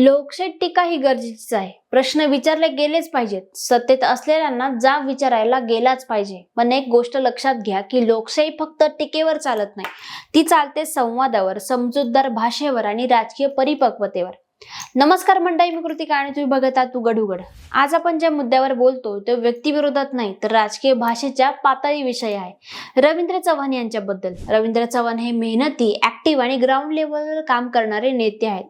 लोकशाही टीका ही गरजेचीच आहे. प्रश्न विचारले गेलेच पाहिजेत. सत्तेत असलेल्यांना जाब विचारायला गेलाच पाहिजे. पण एक गोष्ट लक्षात घ्या की लोकशाही फक्त टीकेवर चालत नाही. ती चालते संवादावर समजूतदार भाषेवर आणि राजकीय परिपक्वतेवर. नमस्कार मंडळी मी कृतिका आणि तुम्ही बघत आहात उघड उघड आज आपण ज्या मुद्द्यावर बोलतो तो व्यक्तिविरोधात नाही तर राजकीय भाषेच्या पातळी विषय आहे. रवींद्र चव्हाण यांच्याबद्दल. रवींद्र चव्हाण हे मेहनती ऍक्टिव्ह आणि ग्राउंड लेवलवर काम करणारे नेते आहेत.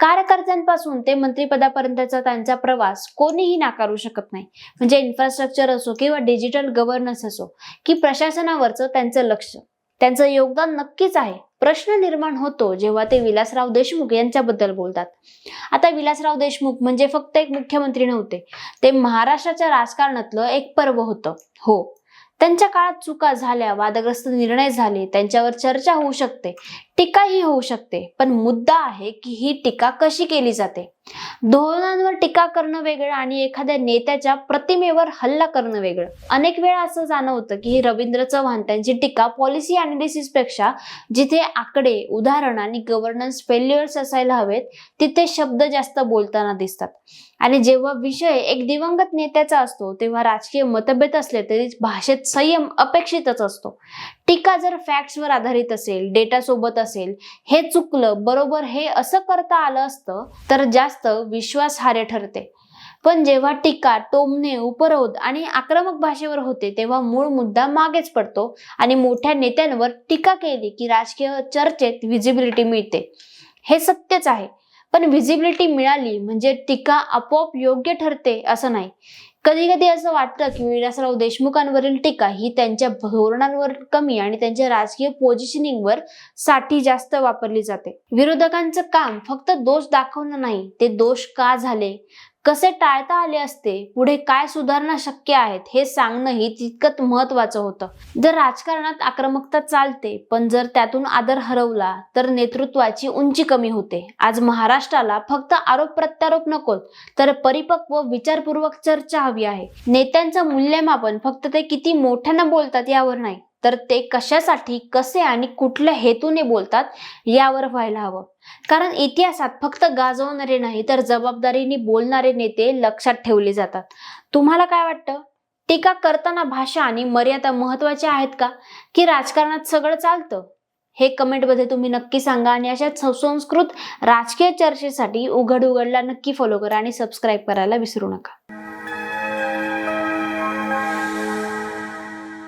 कार्यकर्त्यांपासून ते मंत्रीपदापर्यंतचा त्यांचा प्रवास कोणीही नाकारू शकत नाही. म्हणजे इन्फ्रास्ट्रक्चर असो किंवा डिजिटल गव्हर्नन्स असो की प्रशासनावरचं त्यांचं लक्ष. त्यांचं योगदान नक्कीच आहे. प्रश्न निर्माण होतो जेव्हा ते विलासराव देशमुख यांच्याबद्दल बोलतात. आता विलासराव देशमुख म्हणजे फक्त एक मुख्यमंत्री नव्हते ते महाराष्ट्राच्या राजकारणातलं एक पर्व होतं. हो त्यांच्या काळात चुका झाल्या वादग्रस्त निर्णय झाले त्यांच्यावर चर्चा होऊ शकते टीकाही होऊ शकते. पण मुद्दा आहे की ही टीका कशी केली जाते? धोरणांवर टीका करणं वेगळं आणि एखाद्या नेत्याच्या प्रतिमेवर हल्ला करणं वेगळं. अनेक वेळा असं जाणवतं की ही रवींद्र चव्हाण त्यांची टीका पॉलिसी अनालिसिसपेक्षा जिथे आकडे उदाहरण आणि गव्हर्नन्स फेल्युअर्स असायला हवेत तिथे शब्द जास्त बोलताना दिसतात. आणि जेव्हा विषय एक दिवंगत नेत्याचा असतो तेव्हा राजकीय मतभेद असले तरी भाषेत संयम अपेक्षितच असतो. टीका जर फॅक्ट्सवर आधारित असेल डेटा सोबत असेल हे चुकलं बरोबर हे असं करता आलं असतं तर जास्त विश्वासार्ह ठरते. पण जेव्हा टीका टोमणे उपरोध आणि आक्रमक भाषेवर होते तेव्हा मूळ मुद्दा मागेच पडतो आणि मोठ्या नेत्यांवर टीका केली की राजकीय चर्चेत व्हिजिबिलिटी मिळते. हे सत्यच आहे. पण व्हिजिबिलिटी मिळाली म्हणजे टीका आपोआप योग्य ठरते असं नाही. कधी कधी असं वाटतं की विलासराव देशमुखांवरील टीका ही त्यांच्या धोरणांवर कमी आणि त्यांच्या राजकीय पोझिशनिंगवर साठी जास्त वापरली जाते. विरोधकांचं काम फक्त दोष दाखवणं नाही ते दोष का झाले? कसे टाळता आले असते पुढे काय सुधारणा शक्य आहेत हे सांगणंही तितकंच महत्वाचं होतं. जर राजकारणात आक्रमकता चालते पण जर त्यातून आदर हरवला तर नेतृत्वाची उंची कमी होते. आज महाराष्ट्राला फक्त आरोप प्रत्यारोप नकोत तर परिपक्व विचारपूर्वक चर्चा हवी आहे. नेत्यांचं मूल्यमापन फक्त ते किती मोठ्यानं बोलतात यावर नाही. तर ते कशासाठी कसे आणि कुठल्या हेतूने बोलतात यावर व्हायला हवं. कारण इतिहासात फक्त गाजवणारे नाही तर जबाबदारीने बोलणारे नेते लक्षात ठेवले जातात. तुम्हाला काय वाटतं? टीका करताना भाषा आणि मर्यादा महत्त्वाच्या आहेत का? की राजकारणात सगळं चालतं? हे कमेंटमध्ये तुम्ही नक्की सांगा आणि अशा सुसंस्कृत राजकीय चर्चेसाठी उघड उघडला नक्की फॉलो करा आणि सबस्क्राईब करायला विसरू नका.